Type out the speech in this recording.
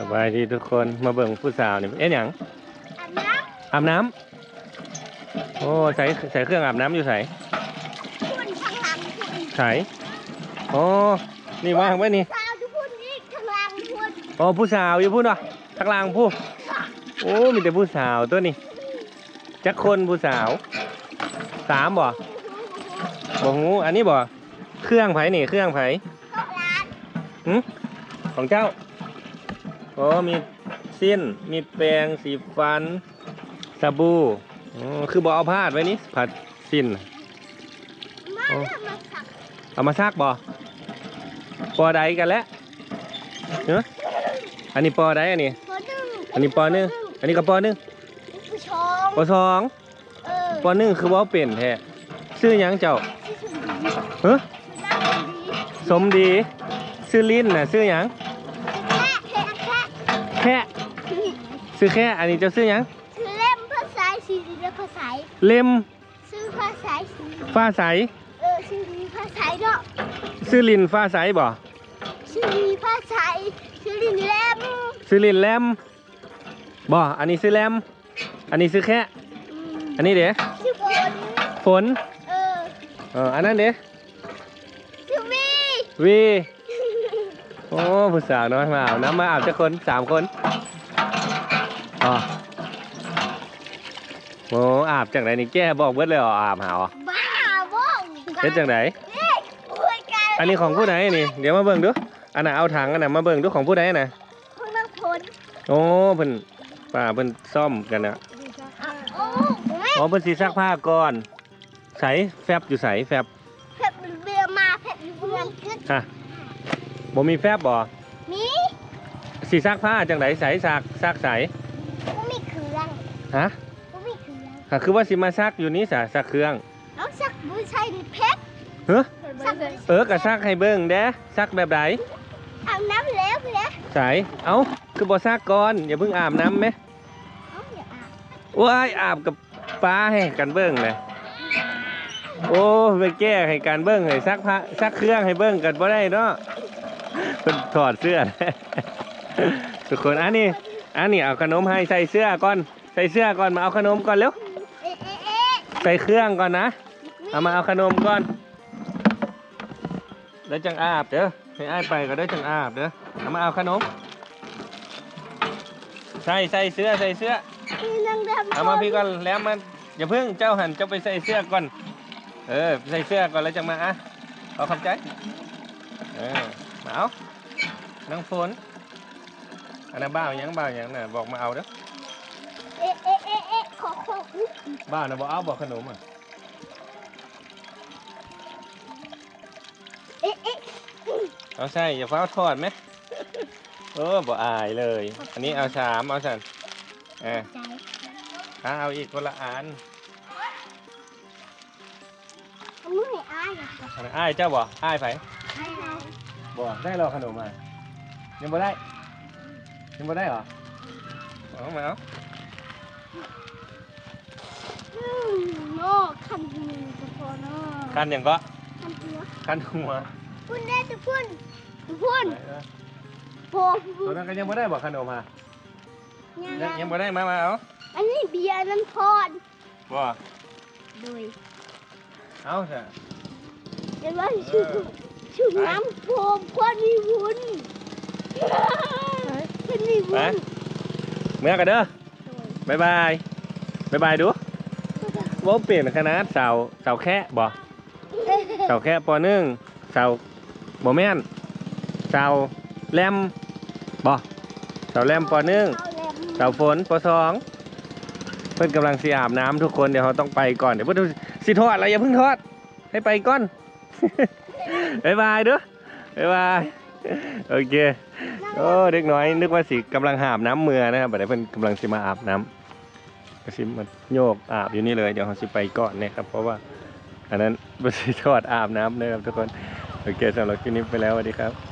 สบายดีทุกคนมาเบิ่งผู้สาวนี่เอ๊ะหยังอาบน้อาบน้ำโอ้ใส่ใส่เครื่องอาบน้ำอยู่ใส่ำคุณข้างหลังคุณใส่โอ้นี่ว่างไว้นี่สาวทุกคนนี่ข้างหลังคุณโอ้ผู้สาวอยู่พูดวะทักลางผู้โอ้มีแต่ผู้สาวตัวนี้จักคนผู้สาวสามบ่บ่หูอันนี้บ่เครื่องไผนี่เครื่องไผเข้าร้านหึของเจ้า โอ้มีสิ้น มีแปรงสีฟันสบู่อ๋อคือบ่เอาผ้าดไว้นี่ผัดสิ้น มาโอ้แล้วมาสักเอามาซักบ่ปอใดกันแล้วเนอะอันนี้ปอใดอันนี้ปหนึ่งอันนี้ปอหนึ่งอันนี้ก็ปอหนึ่งผู้ชมปอสองเออปอหนึ่งคือว่าเป็นแท้ชื่อหยังเจ้าที่สุดดีเฮ้อน่าดีสมดีชื่อลิ้นน่ะชื่อหยังแค่แค่แค่ แค่ชื่อแค่ อันนี้เจ้าชื่อหยังคือเล่มภาษาสีดีและภาษาเล่มซื้อภาษาสีฟ้าใส เออซื้อดีภาษาเนาะชื่อลินฟ้าใสบ่ ซื้อดีภาษาซื้อดีเล่มชื่อลินแลมบ่ อันนี้ชื่อแลมอันนี้ชื่อแค่ อืมอันนี้เด้ชื่อฝนฝน เออ เออ อันนั้นเด้ชื่อวีวี โอ้ผู้สาวน้อยมาอาบน้ำมาอาบจะคนสามคนอ๋อโอ้อาบจังไหนนี่แก้บอกเบิดเลยเหรออาบหาอ๋อบ้าบ้องเฮ็ดจังไหนนี่คุยกันอันนี้ของผู้ใดนี่ เดี๋ยวมาเบิ่งดูอันน่ะเอาถังอันน่ะมาเบิ่งดูของผู้ใดน่ะคนละคนโอ้เพิ่นป้าเพิ่นซ่อมกันนะโอ้แม่อ๋อเพิ่นสิซักผ้าก่อนใส่แฟบอยู่ใส่แฟบเผ็ดเบียร์มาเผ็ดเบืองขึ้นฮะ บ่มีแฟบบ่มีสิซักผ้าจังไดใส่ซักซักใส่ก็มีเครื่องฮะก็มีเครื่องก็คือว่าสิมาซักอยู่นี่ซะซักเครื่องเอาสักบุใช่ดิเผ็ดเฮ้อสักเออก็ซักให้เบิ่งเด้ซักแบบใดอาบน้ำแล้วแล้วใส่เอ้าคือบ่ซักก่อนอย่าเพิ่งอาบน้ำไหมเอาอย่าอาบว้ายอาบกับป้าให้กันเบิ่งเลยโอ้ไปแก้ให้กันเบิ่งให้ซักผ้าซักเครื่องให้เบิ่งกันบ่ได้เนาะเพิ่น ถอดเสื้อ ทุกคนอันนี้อันนี้เอาขนมให้ใส่เสื้อก่อน ใส่เสื้อก่อนมาเอาขนมก่อนเร็วเอ๊ะเอ๊ะเอ๊ะใส่เครื่องก่อนนะ เอามาเอาขนมก่อนแล้วจังอาบเด้อให้อ้ายไปก็ได้จังอาบเด้อเอามาเอาขนม ใส่ใส่เสื้อใส่เสื้อนี่นางดำเอามาพี่ก่อนแล้วมันอย่าเพิ่งเจ้าหันเจ้าไปใส่เสื้อก่อน เออใส่เสื้อก่อนแล้วจะมาอะเอาคำใจเออมาเอา น้องฝนอันนั้นบ้าวยังบ้าวยังน่ะบอกมาเอาเด้อเอ๊ะเอ๊ะเอ๊ะเอ๊ะขอขออุ๊ยบ้าวน่ะบอกเอาบอกขนมอะเอ๊ะเอ๊ะเอาใช่อย่าฟ้าวทอดไหมเออบ่อายเลย อันนี้เอาสามเอาสันเออใจอะเอาอีกคนละอันเอามือให้อายอะอันนั้นอ้ายเจ้าบ่อ้ายไผให้เอาบ่ได้รอขนมมา ยังบ่ได้ ยังบ่ได้เหรอเอามาเอาอืมโน่คันดีทุกคนเนาะคันอย่างก็คันหัวคันหัวพุ่นได้ทุกคนทุกคนโพตอนนั้นก็ยังไม่ได้บอกขนมมา ยังยังยังไม่ได้มามาเอาอันนี้เบียร์น้ำพอดบ่โดยเอาเถอะเดี๋ยวว่าชื่อชื่อน้ำโพมคนมีวุ้น คนมีไปวุ้นเมื่อกันเด้อโดยบายบายบายบายดูว่าเปลี่ยนขนาดเสาเสาแค่บ่เสาแค่ปอหนึ่งเสาบ่แม่นเสาแรมบ่เสาแรมปอหนึ่งเอาแล้วเสาฝนปอสองเพิ่นกำลังสิอาบน้ำทุกคนเดี๋ยวเขาต้องไปก่อนเดี๋ยวเพิ่นสิทอดอะไรอย่าเพิ่งทอดให้ไปก่อนบายบายเด้อบายบาย โอเคโอ้เด็กน้อย นึกว่าสิกำลังหาบน้ำเมือนะครับบัดนี้เพิ่นกำลังสิมาอาบน้ำก็สิมาโยกอาบอยู่นี่เลยเดี๋ยวเขาสิไปก่อนนะครับ เพราะว่าอันนั้นบ่สิทอดอาบน้ำนะครับทุกคน โอเคสำหรับคลิปนี้ไปแล้วสวัสดีครับ